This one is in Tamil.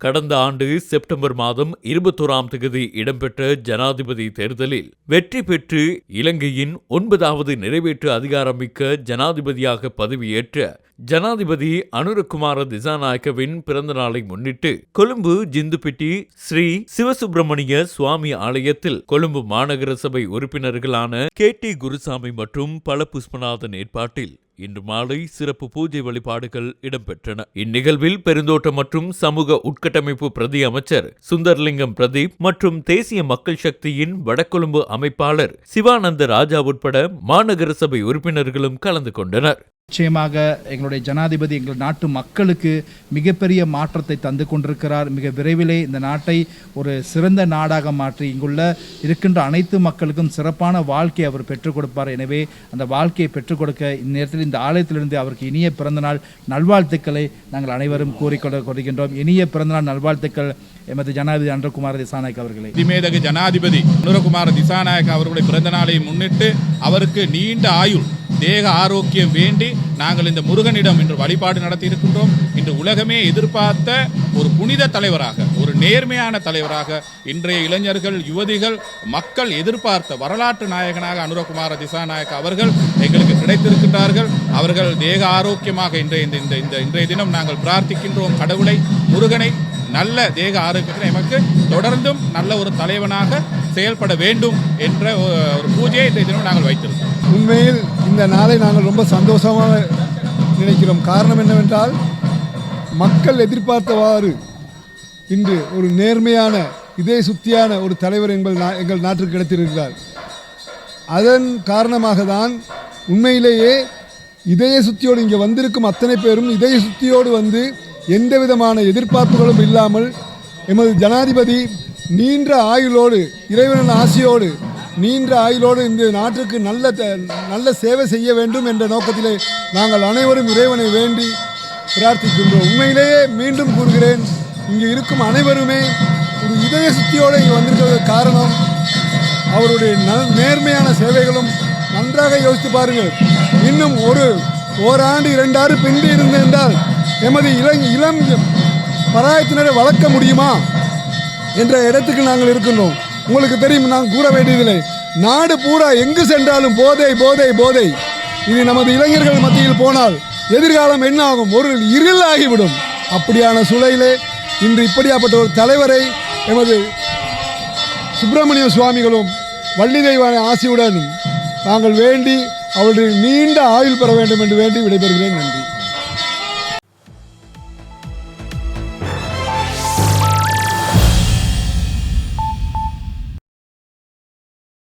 கடந்த ஆண்டு செப்டம்பர் மாதம் இருபத்தோராம் தேதி இடம்பெற்ற ஜனாதிபதி தேர்தலில் வெற்றி பெற்று இலங்கையின் ஒன்பதாவது நிறைவேற்று அதிகாரமிக்க ஜனாதிபதியாக பதவியேற்ற ஜனாதிபதி அனுரகுமார திசாநாயக்கவின் பிறந்த நாளை முன்னிட்டு கொழும்பு ஜிந்துபிட்டி ஸ்ரீ சிவசுப்பிரமணிய சுவாமி ஆலயத்தில் கொழும்பு மாநகர சபை உறுப்பினர்களான கே டி குருசாமி மற்றும் பல புஷ்பநாதன் ஏற்பாட்டில் இன்று மாலை சிறப்பு பூஜை வழிபாடுகள் இடம்பெற்றன. இந்நிகழ்வில் பெருந்தோட்டம் மற்றும் சமூக உட்கட்டமைப்பு பிரதி அமைச்சர் சுந்தர்லிங்கம் பிரதீப் மற்றும் தேசிய மக்கள் சக்தியின் வடகொழும்பு அமைப்பாளர் சிவானந்த ராஜா உட்பட மாநகர சபை உறுப்பினர்களும் கலந்து கொண்டனர். நிச்சயமாக எங்களுடைய ஜனாதிபதி எங்கள் நாட்டு மக்களுக்கு மிகப்பெரிய மாற்றத்தை தந்து கொண்டிருக்கிறார். மிக விரைவிலே இந்த நாட்டை ஒரு சிறந்த நாடாக மாற்றி இங்குள்ள இருக்கின்ற அனைத்து மக்களுக்கும் சிறப்பான வாழ்க்கையை அவர் பெற்றுக் கொடுப்பார். எனவே அந்த வாழ்க்கையை பெற்றுக் கொடுக்க இந்நேரத்தில் இந்த ஆலயத்திலிருந்து அவருக்கு இனிய பிறந்தநாள் நல்வாழ்த்துக்களை நாங்கள் அனைவரும் கூறிக்கொள்ள கொள்கின்றோம். இனிய பிறந்தநாள் நல்வாழ்த்துக்கள். எமது ஜனாதிபதி அன்றகுமார திசாநாயக் அவர்களே. திமேதக ஜனாதிபதி அனுரகுமார திசாநாயக் அவர்களுடைய பிறந்த நாளை முன்னிட்டு அவருக்கு நீண்ட ஆயுள் தேக ஆரோக்கியம் வேண்டி நாங்கள் இந்த முருகனிடம் இன்று வழிபாடு நடத்தி இருக்கின்றோம் இன்று உலகமே எதிர்பார்த்த ஒரு புனித தலைவராக ஒரு நேர்மையான தலைவராக இன்றைய இளைஞர்கள் யுவதிகள் மக்கள் எதிர்பார்த்த வரலாற்று நாயகனாக அனுரகுமார திசாநாயக் அவர்கள் எங்களுக்கு கிடைத்திருக்கின்றார்கள். அவர்கள் தேக ஆரோக்கியமாக இன்றைய இந்த இந்த இந்த இன்றைய தினம் நாங்கள் பிரார்த்திக்கின்றோம். கடவுளை முருகனை நல்ல தேக ஆரோக்கியத்தில் எமக்கு தொடர்ந்தும் நல்ல ஒரு தலைவனாக செயல்பட வேண்டும் என்ற ஒரு பூஜையை இன்றைய தினம் நாங்கள் வைத்திருக்கோம் உண்மையில் இந்த நாளை நாங்கள் ரொம்ப சந்தோஷமாக நினைக்கிறோம். காரணம் என்னவென்றால் மக்கள் எதிர்பார்த்தவாறு இன்று ஒரு நேர்மையான இதே சுத்தியான ஒரு தலைவர் எங்கள் நா எங்கள் நாட்டிற்கு கிடைத்திருக்கிறார். அதன் காரணமாக தான் உண்மையிலேயே இதய சுத்தியோடு இங்கே வந்திருக்கும் அத்தனை பேரும் இதய சுத்தியோடு வந்து எந்த விதமான எதிர்பார்ப்புகளும் இல்லாமல் எமது ஜனாதிபதி நீண்ட ஆயுளோடு இறைவனின் ஆசையோடு நீண்ட ஆயுளோடு இந்த நாட்டுக்கு நல்ல த- நல்ல சேவை செய்ய வேண்டும் என்ற நோக்கத்திலே நாங்கள் அனைவரும் இறைவனை வேண்டி பிரார்த்திக்கின்றோம். உண்மையிலேயே மீண்டும் கூறுகிறேன் இங்கே இருக்கும் அனைவருமே ஒரு இதய சுத்தியோடு இங்கே வந்திருக்கிறதுக்கு காரணம் அவருடைய நல் நேர்மையான சேவைகளும் நன்றாக யோசித்து பாருங்கள். இன்னும் ஒரு ஓராண்டு இரண்டாறு பிந்தி இருந்திருந்தால் எமது இளம் இளம் பராயத்தினரை வளர்க்க முடியுமா? என்ற இடத்துக்கு நாங்கள் இருக்கின்றோம். உங்களுக்கு தெரியும் நான் கூற வேண்டியதில்லை. நாடு பூரா எங்கு சென்றாலும் போதை போதை போதை. இது நமது இளைஞர்கள் மத்தியில் போனால் எதிர்காலம் என்ன ஆகும்? ஒரு இருள் ஆகிவிடும். அப்படியான சூழலிலே இன்று இப்படியாப்பட்ட ஒரு தலைவரை எமது சுப்பிரமணிய சுவாமிகளும் வள்ளி தெய்வான ஆசியுடன் நாங்கள் வேண்டி அவருடைய நீண்ட ஆயுள் பெற வேண்டும் என்று வேண்டி விடைபெறுகிறேன். நன்றி.